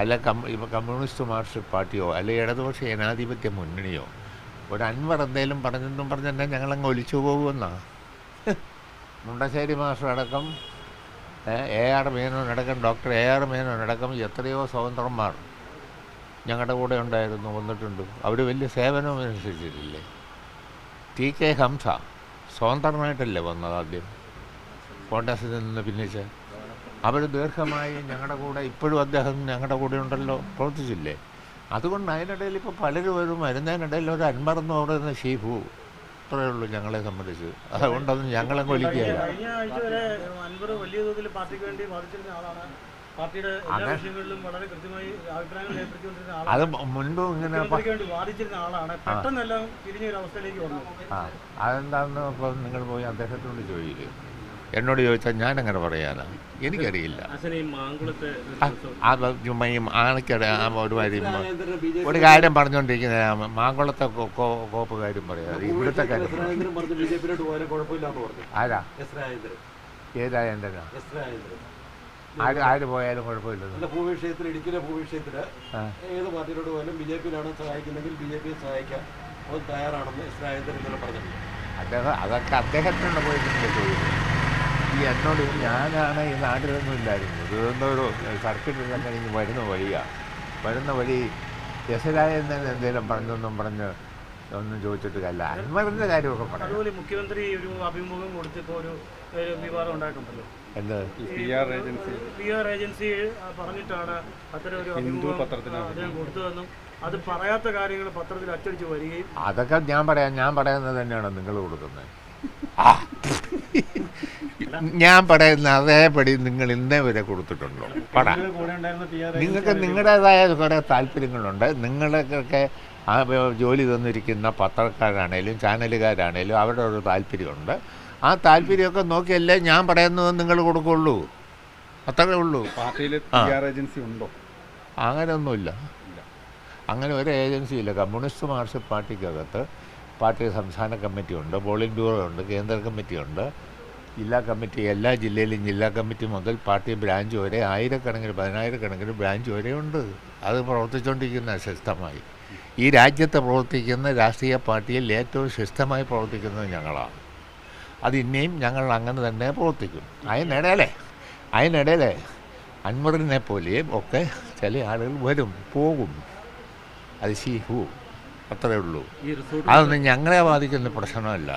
അല്ല ഇപ്പോൾ communist Marxist പാർട്ടിയോ അല്ലെ ഇടതുപക്ഷ ജനാധിപത്യ മുന്നണിയോ ഒരു അൻവർ എന്തെങ്കിലും പറഞ്ഞെന്നും പറഞ്ഞെന്നെ ഞങ്ങളങ്ങ് ഒലിച്ചു പോകുമെന്നാ? മുണ്ടശ്ശേരി മാസ്റ്റർ അടക്കം എ ആർ മേനോനടക്കം ഡോക്ടർ എ ആർ മേനോനടക്കം എത്രയോ സ്വതന്ത്രന്മാർ ഞങ്ങളുടെ കൂടെ ഉണ്ടായിരുന്നു വന്നിട്ടുണ്ട്. അവർ വലിയ സേവനവും അനുസരിച്ചിട്ടില്ലേ ടി കെ ഹംസ സ്വതന്ത്രമായിട്ടല്ലേ വന്നത് ആദ്യം? കോൺഗ്രസിൽ നിന്ന് ഭിന്നിച്ച്? അവർ ദീർഘമായി ഞങ്ങളുടെ കൂടെ ഇപ്പോഴും അദ്ദേഹം ഞങ്ങളുടെ കൂടെ ഉണ്ടല്ലോ പ്രവർത്തിച്ചില്ലേ? അതുകൊണ്ട് അതിനിടയിൽ ഇപ്പോൾ പലരും ഒരു വരുന്നതിനിടയിൽ ഒരു അൻപറന്ന് പറയുന്ന ഷീഫു അത്രയേ ഉള്ളൂ ഞങ്ങളെ സംബന്ധിച്ച്. അതുകൊണ്ടൊന്നും ഞങ്ങളെ രേഖപ്പെടുത്തിക്കൊണ്ടിരുന്ന അത്. മുൻപും ഇങ്ങനെ അതെന്താണെന്ന് ഇപ്പം നിങ്ങൾ പോയി അദ്ദേഹത്തോട് ചോദിക്കില്ലേ എന്നോട് ചോദിച്ചാൽ ഞാൻ അങ്ങനെ പറയാനാ? എനിക്കറിയില്ല. ആണക്കട ആ ഒരു കാര്യം ഒരു കാര്യം പറഞ്ഞുകൊണ്ടിരിക്കുന്ന മാങ്കുളത്തെ കോപ്പ് കാര്യം പറയാ ഇവിടുത്തെ കാര്യം പറഞ്ഞു പറഞ്ഞു. ആരാ? രാജേന്ദ്രൻ. ആര് ആര് പോയാലും കുഴപ്പമില്ല ഭൂവിഷയത്തിൽ ഇടുക്കിയിലെ ഭൂവിഷയത്തിൽ ഏത് പാർട്ടിയിലോട് പോയാലും ബി ജെ പിയിലാണ് സഹായിക്കുന്നെങ്കിൽ ബി ജെ പിയെ സഹായിക്കാൻ തയ്യാറാണെന്ന് ഇസ്രായേന്ദ്രൻ ഇന്നലെ പറഞ്ഞിട്ടുണ്ട്. അദ്ദേഹം അതൊക്കെ അദ്ദേഹത്തിനുള്ള പോയിട്ടുണ്ട് നിങ്ങൾ ചോദിക്കും. ഈ എന്നോട് ഞാനാണ് ഈ നാട്ടിലൊന്നും ഇല്ലായിരുന്നു. തിരുവനന്തപുരം സർക്കിട്ടിലെല്ലാം കഴിഞ്ഞ് വരുന്ന വഴിയാണ് വരുന്ന വഴി യശരായ എന്തെങ്കിലും പറഞ്ഞൊന്നും പറഞ്ഞ് ഒന്നും ചോദിച്ചിട്ട് കല്ല അൻവറിന്റെ കാര്യമൊക്കെ പറഞ്ഞു അതുപോലെ മുഖ്യമന്ത്രി ഒരു അഭിമുഖം കൊടുത്തിപ്പോൾ ഒരു വിവാദം ഉണ്ടായിട്ടുണ്ടല്ലോ. എന്ത്? P R agency. P R agency പറഞ്ഞിട്ടാണ് അത്തരം ഒരു അദ്ദേഹം കൊടുത്തതെന്നും അത് പറയാത്ത കാര്യങ്ങൾ പത്രത്തിൽ അച്ചടിച്ച് വരികയും അതൊക്കെ ഞാൻ പറയാം ഞാൻ പറയുന്നത് തന്നെയാണ് നിങ്ങൾ കൊടുക്കുന്നത്? ആ. ഞാൻ പറയുന്ന അതേപടി നിങ്ങൾ ഇന്നേ വരെ കൊടുത്തിട്ടുണ്ടോ? പട. നിങ്ങൾക്ക് നിങ്ങളുടേതായ കുറേ താല്പര്യങ്ങളുണ്ട്. നിങ്ങളൊക്കെ ആ ജോലി തന്നിരിക്കുന്ന പത്രക്കാരാണേലും ചാനലുകാരാണേലും അവരുടെ ഒരു താല്പര്യമുണ്ട്. ആ താല്പര്യമൊക്കെ നോക്കിയല്ലേ ഞാൻ പറയുന്നത് നിങ്ങൾ കൊടുക്കുള്ളൂ. അത്രേ ഉള്ളൂ. ഏജൻസി ഉണ്ടോ? അങ്ങനെയൊന്നുമില്ല. അങ്ങനെ ഒരു ഏജൻസിയില്ല കമ്മ്യൂണിസ്റ്റ് മാർക്സിസ്റ്റ് പാർട്ടിക്കകത്ത് പാർട്ടി സംസ്ഥാന കമ്മിറ്റിയുണ്ട് പോളിംഗ് ബ്യൂറോ ഉണ്ട് കേന്ദ്ര കമ്മിറ്റിയുണ്ട്. ജില്ലാ കമ്മിറ്റി എല്ലാ ജില്ലയിലും ജില്ലാ കമ്മിറ്റി മുതൽ പാർട്ടി ബ്രാഞ്ച് വരെ ആയിരക്കണക്കിന് പതിനായിരക്കണക്കിന് ബ്രാഞ്ച് വരെ ഉണ്ട്. അത് പ്രവർത്തിച്ചുകൊണ്ടിരിക്കുന്ന ശക്തമായി. ഈ രാജ്യത്ത് പ്രവർത്തിക്കുന്ന രാഷ്ട്രീയ പാർട്ടിയിൽ ഏറ്റവും ശക്തമായി പ്രവർത്തിക്കുന്നത് ഞങ്ങളാണ്. അത് ഇനിയും ഞങ്ങൾ അങ്ങനെ തന്നെ പ്രവർത്തിക്കും. അതിനിടയിലെ അതിനിടയിലെ അൻവറിനെ പോലെയും ഒക്കെ ചില ആളുകൾ വരും പോകും. അത് ഷീഹു അത്രയേ ഉള്ളൂ. അതൊന്നും ഞങ്ങളെ ബാധിക്കുന്ന പ്രശ്നമല്ല.